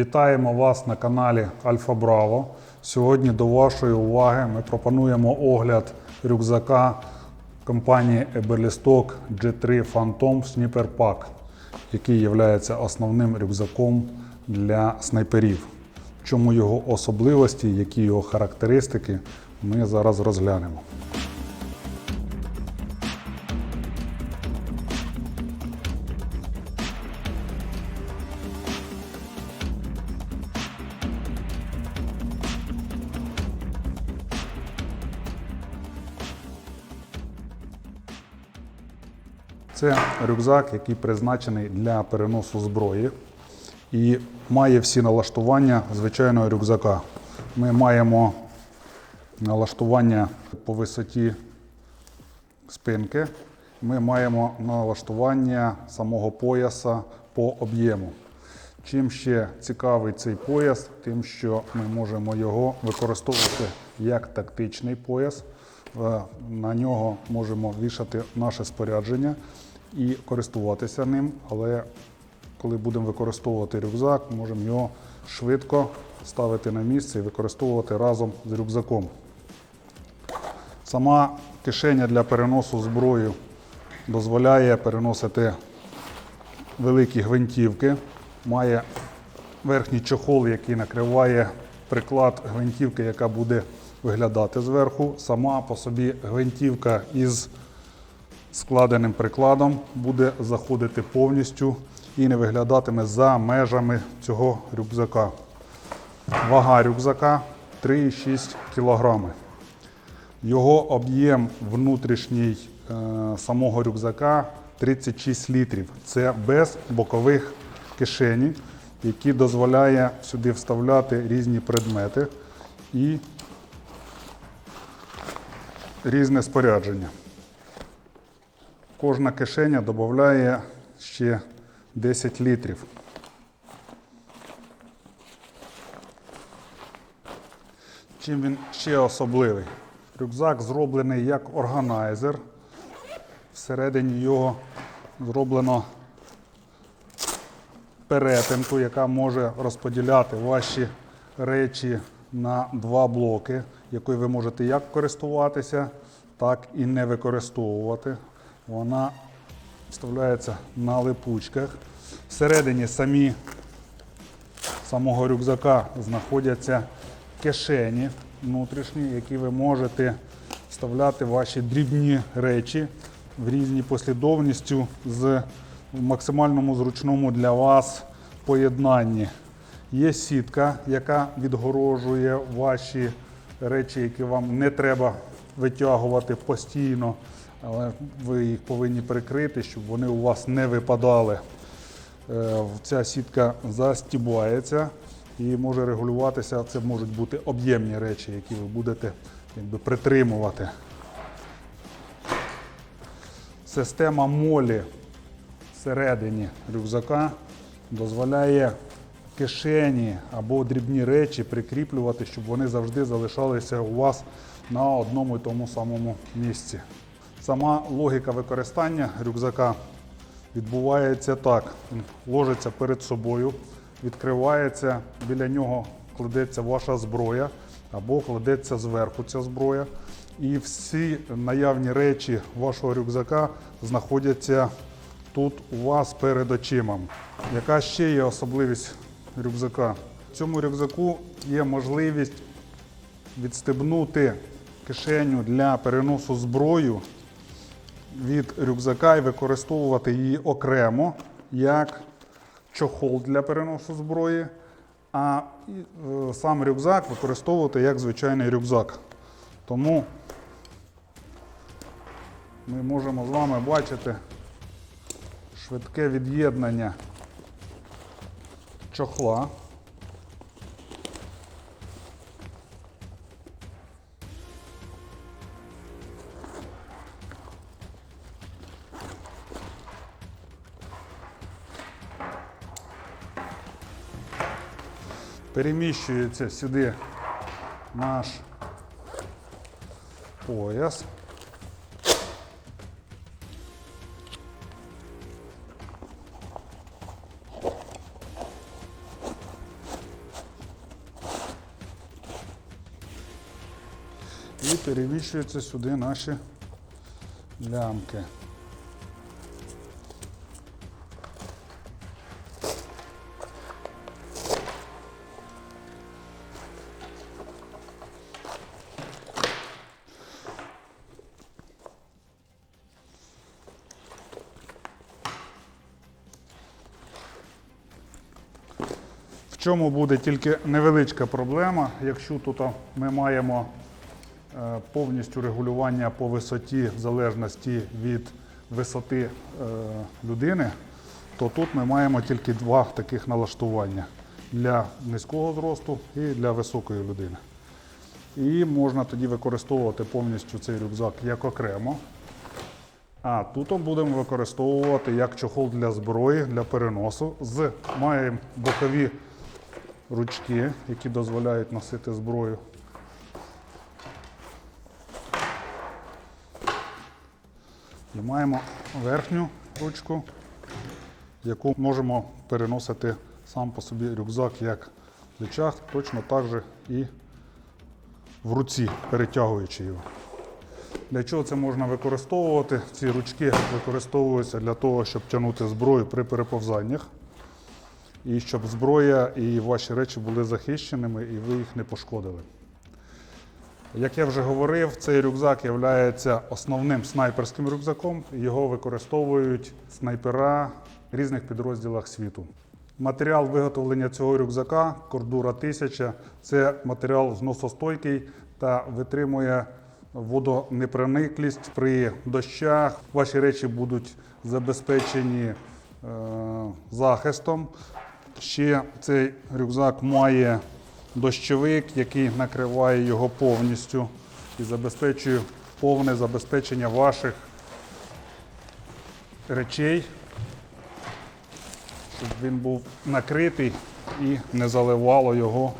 Вітаємо вас на каналі Альфа Браво. Сьогодні до вашої уваги ми пропонуємо огляд рюкзака компанії Eberlestock G3 Phantom Sniper Pack, який є основним рюкзаком для снайперів. Чому його особливості, які його характеристики, ми зараз розглянемо. Це рюкзак, який призначений для переносу зброї і має всі налаштування звичайного рюкзака. Ми маємо налаштування по висоті спинки, ми маємо налаштування самого пояса по об'єму. Чим ще цікавий цей пояс, тим, що ми можемо його використовувати як тактичний пояс. Е, На нього можемо вішати наше спорядження і користуватися ним, але коли будемо використовувати рюкзак, можемо його швидко ставити на місце і використовувати разом з рюкзаком. Сама кишеня для переносу зброї дозволяє переносити великі гвинтівки. Має верхній чохол, який накриває приклад гвинтівки, яка буде виглядати зверху. Сама по собі гвинтівка із складеним прикладом буде заходити повністю і не виглядатиме за межами цього рюкзака. Вага рюкзака 3,6 кг. Його об'єм внутрішній е, самого рюкзака 36 літрів. Це без бокових кишені, які дозволяє сюди вставляти різні предмети і різне спорядження. Кожна кишеня додає ще 10 літрів. Чим він ще особливий? Рюкзак зроблений як органайзер. Всередині його зроблено перетинку, яка може розподіляти ваші речі на два блоки, якою ви можете як користуватися, так і не використовувати. Вона вставляється на липучках. Всередині самі самого рюкзака знаходяться кишені внутрішні, які ви можете вставляти ваші дрібні речі в різній послідовністю з максимальному зручному для вас поєднанні. Є сітка, яка відгорожує ваші речі, які вам не треба витягувати постійно, але ви їх повинні прикрити, щоб вони у вас не випадали. Е, Ця сітка застібається і може регулюватися. Це можуть бути об'ємні речі, які ви будете якби, притримувати. Система молі всередині рюкзака дозволяє кишені або дрібні речі прикріплювати, щоб вони завжди залишалися у вас на одному і тому самому місці. Сама логіка використання рюкзака відбувається так: він ложиться перед собою, відкривається, біля нього кладеться ваша зброя або кладеться зверху ця зброя. І всі наявні речі вашого рюкзака знаходяться тут у вас перед очима. Яка ще є особливість рюкзака? В цьому рюкзаку є можливість відстебнути кишеню для переносу зброю від рюкзака і використовувати її окремо як чохол для переносу зброї, а е, сам рюкзак використовувати як звичайний рюкзак. Тому ми можемо з вами бачити швидке від'єднання чохла. Переміщується сюди наш пояс. І сюди наші лямки. В чому буде тільки невеличка проблема, якщо тут ми маємо повністю регулювання по висоті в залежності від висоти е, людини, то тут ми маємо тільки два таких налаштування для низького зросту і для високої людини. І можна тоді використовувати повністю цей рюкзак як окремо. А тут будемо використовувати як чохол для зброї, для переносу. З маємо бокові ручки, які дозволяють носити зброю. І маємо верхню ручку, яку можемо переносити сам по собі рюкзак як в плечах, точно так же і в руці, перетягуючи його. Для чого це можна використовувати? Ці ручки використовуються для того, щоб тягнути зброю при переповзаннях. І щоб зброя і ваші речі були захищеними і ви їх не пошкодили. Як я вже говорив, цей рюкзак є основним снайперським рюкзаком. Його використовують снайпера в різних підрозділах світу. Матеріал виготовлення цього рюкзака Кордура 1000 це матеріал зносостойкий та витримує водонепрониклість при дощах. Ваші речі будуть забезпечені е, захистом. Ще цей рюкзак має дощовик, який накриває його повністю і забезпечує повне забезпечення ваших речей, щоб він був накритий і не заливало його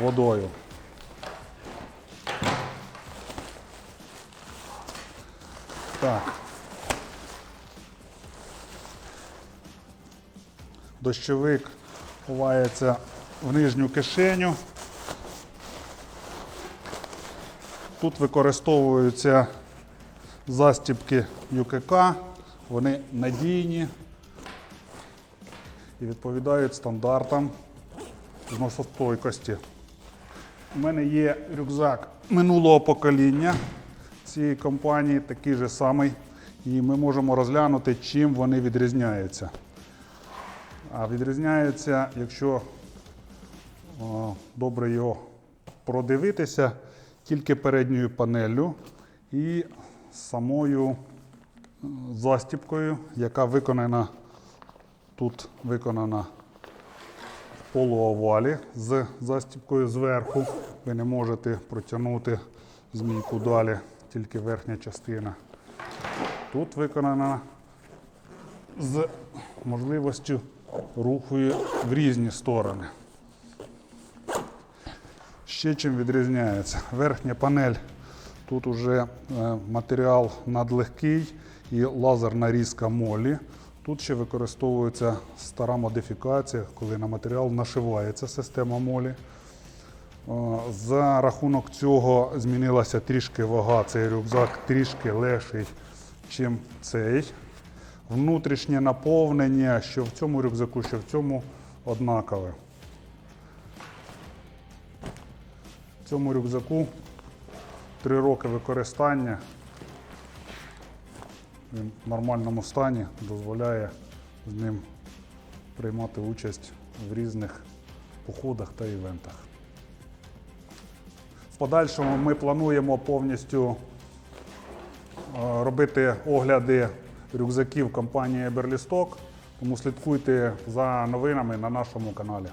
водою. Так. Дощовик ховається в нижню кишеню. Тут використовуються застібки ЮКК, вони надійні і відповідають стандартам зносостойкості. У мене є рюкзак минулого покоління цієї компанії, такий же самий, і ми можемо розглянути, чим вони відрізняються. А відрізняється, якщо добре його продивитися, тільки передньою панеллю і самою е, застіпкою, яка виконана тут виконана в полуовалі з застіпкою зверху. Ви не можете протягнути змійку далі, тільки верхня частина. Тут виконана з можливістю руху в різні сторони. Ще чим відрізняється. Верхня панель, тут вже е, матеріал надлегкий і лазерна різка молі. Тут ще використовується стара модифікація, коли на матеріал нашивається система молі. Е, За рахунок цього змінилася трішки вага. Цей рюкзак трішки легший, ніж цей. Внутрішнє наповнення, що в цьому рюкзаку, що в цьому однакове. Цьому рюкзаку 3 роки використання. Він в нормальному стані дозволяє з ним приймати участь в різних походах та івентах. В подальшому ми плануємо повністю е, робити огляди рюкзаків компанії Берлісток, тому слідкуйте за новинами на нашому каналі.